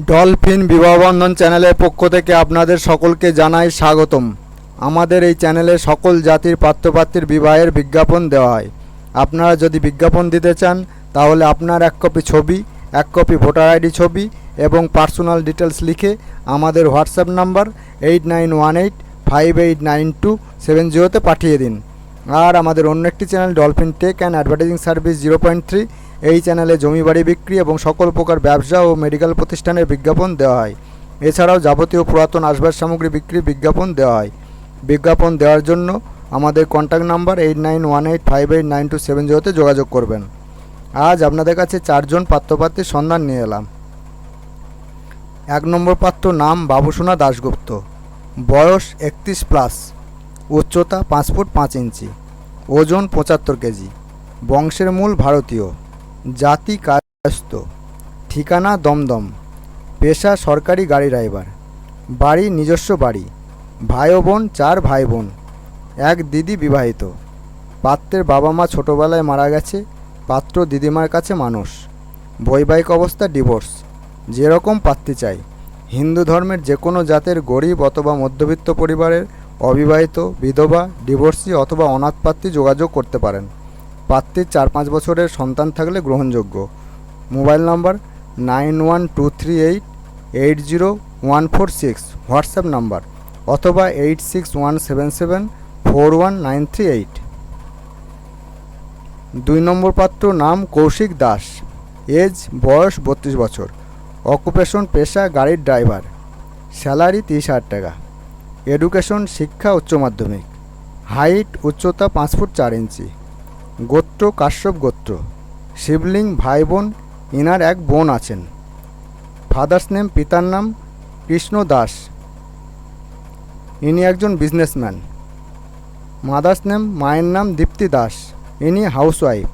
Dolphin Bibahabandhan চ্যানেলের পক্ষ থেকে আপনাদের সকলকে জানাই স্বাগতম। আমাদের এই চ্যানেলে সকল জাতির পাত্রপাত্রীর বিবাহের বিজ্ঞাপন দেওয়া হয়। আপনারা যদি বিজ্ঞাপন দিতে চান, তাহলে আপনার এক কপি ছবি, এক কপি ভোটার আইডি ছবি এবং পার্সোনাল ডিটেলস লিখে আমাদের WhatsApp number eight nine one eight five eight nine two seven জিরোতে পাঠিয়ে দিন। আর আমাদের অন্য একটি channel dolphin tech and advertising service zero point three এই চ্যানেলে জমি বাড়ি বিক্রি এবং সকল প্রকার ব্যবসা ও মেডিকেল প্রতিষ্ঠানের বিজ্ঞাপন দেওয়া হয়। এছাড়াও যাবতীয় পুরাতন আসবাস সামগ্রী বিক্রি বিজ্ঞাপন দেওয়া হয়। বিজ্ঞাপন দেওয়ার জন্য আমাদের contact number eight nine one eight five eight nine two seven জিরোতে যোগাযোগ করবেন। আজ আপনাদের কাছে চারজন পাত্রপাত্রীর সন্ধান নিয়ে এলাম। এক নম্বর পাত্র নাম বাবুসোনা দাশগুপ্ত। বয়স একত্রিশ প্লাস উচ্চতা পাঁচ ফুট পাঁচ ইঞ্চি, ওজন পঁচাত্তর কেজি। বংশের মূল ভারতীয়, জাতি কায়স্থ, ঠিকানা দমদম। পেশা সরকারি গাড়ি ড্রাইভার। বাড়ি নিজস্ব বাড়ি ভাই বোন চার ভাই বোন এক দিদি বিবাহিত। পাত্রের বাবা মা ছোটোবেলায় মারা গেছে, পাত্র দিদিমার কাছে মানুষ। বৈবাহিক অবস্থা ডিভোর্স। যেরকম পাত্রী চাই। হিন্দু ধর্মের যে কোনো জাতের গরিব অথবা মধ্যবিত্ত পরিবারের অবিবাহিত, বিধবা, ডিভোর্সি অথবা অনাথ পাত্রী যোগাযোগ করতে পারেন। পাত্রীর চার পাঁচ বছরের সন্তান থাকলে গ্রহণযোগ্য। Mobile number nine one two three eight eight zero one four six, WhatsApp number অথবা eight six one seven seven four one nine three eight. দুই নম্বর পাত্র নাম কৌশিক দাস, এজ, বয়স বত্রিশ বছর, অকুপেশন পেশা গাড়ির ড্রাইভার, স্যালারি তিরিশ হাজার টাকা। এডুকেশন, শিক্ষা, উচ্চ মাধ্যমিক। হাইট, উচ্চতা পাঁচ ফুট চার ইঞ্চি। গোত্র, কাশ্যপ গোত্র। শিবলিং ভাই বোন ইনার এক বোন আছেন। ফাদার্স নেম, পিতার নাম কৃষ্ণ দাস। ইনি একজন বিজনেসম্যান। মাদার্স নেম, মায়ের নাম দীপ্তি দাস। ইনি হাউসওয়াইফ।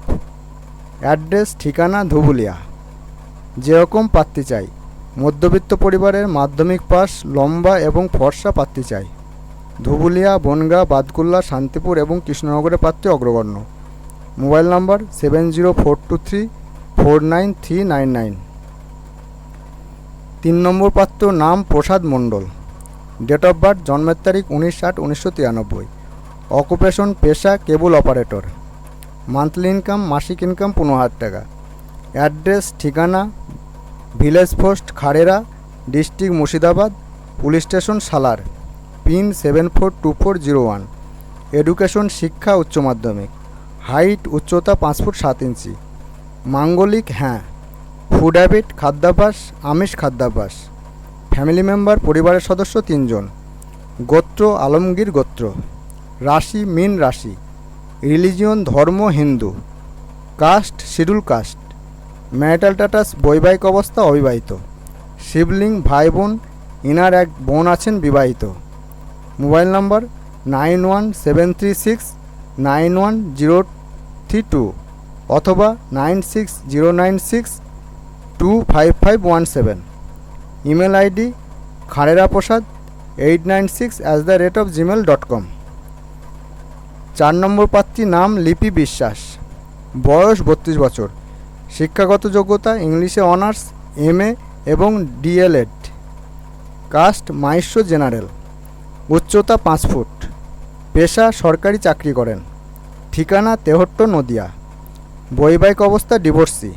অ্যাড্রেস, ঠিকানা ধুবুলিয়া। যেরকম পাত্তি চাই। মধ্যবিত্ত পরিবারের মাধ্যমিক পাস, লম্বা এবং ফর্সা পাত্রী চাই। ধুবুলিয়া, বনগাঁ বাদকুল্লা শান্তিপুর এবং কৃষ্ণনগরের পাত্রে অগ্রগণ্য। Mobile number seven zero four two three four nine three nine nine. তিন নম্বর পাত্র নাম Prasad Mondal. Date of birth জন্মের তারিখ উনিশ আট উনিশশো তিরানব্বই। অকুপেশন পেশা কেবল অপারেটর মান্থলি ইনকাম মাসিক ইনকাম পনেরো হাজার টাকা। অ্যাড্রেস ঠিকানা village post Kharera district Murshidabad, police station, Salar, pin seven four two four zero one. Education, শিক্ষা, উচ্চ মাধ্যমিক। হাইট, উচ্চতা পাঁচ ফুট সাত ইঞ্চি। মাঙ্গলিক হ্যাঁ। ফুড হ্যাবিট খাদ্যাভ্যাস, আমিষ খাদ্যাভ্যাস। ফ্যামিলি মেম্বার পরিবারের সদস্য, তিনজন। গোত্র, আলমগীর গোত্র। রাশি, মিন রাশি। রিলিজিয়ন ধর্ম, Hindu. Caste schedule caste marital status বৈবাহিক অবস্থা অবিবাহিত। শিবলিং ভাই বোন ইনার এক বোন আছেন বিবাহিত। Mobile number nine one seven three six nine one zero three two অথবা nine six zero nine six two five five one seven. Email ID Kharera Prasad eight nine six at the rate of Gmail dot com. চার নম্বর প্রার্থী নাম লিপি বিশ্বাস। বয়স বত্রিশ বছর। শিক্ষাগত যোগ্যতা, ইংলিশে অনার্স, এম এবং ডিএলএড কাস্ট মাইশ্য জেনারেল। উচ্চতা পাঁচ ফুট। পেশা সরকারি চাকরি করেন। ঠিকানা তেহট্ট নদিয়া। বৈবাহিক অবস্থা ডিভোর্সি।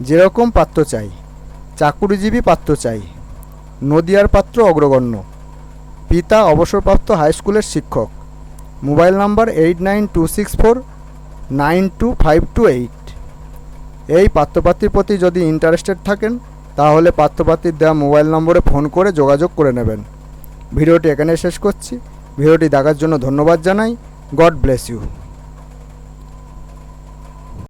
যেরকম পাত্র চাই। চাকুরিজীবী পাত্র চাই। নদিয়ার পাত্র অগ্রগণ্য। পিতা অবসরপ্রাপ্ত হাই স্কুলের শিক্ষক। Mobile number eight nine two six four nine two five two eight. এই পাত্রপাত্রীর প্রতি যদি ইন্টারেস্টেড থাকেন, তাহলে পাত্রপাত্রীর দেওয়া মোবাইল নম্বরে ফোন করে যোগাযোগ করে নেবেন। ভিডিওটি এখানে শেষ করছি। ভিডিওটি দেখার জন্য ধন্যবাদ জানাই। God bless you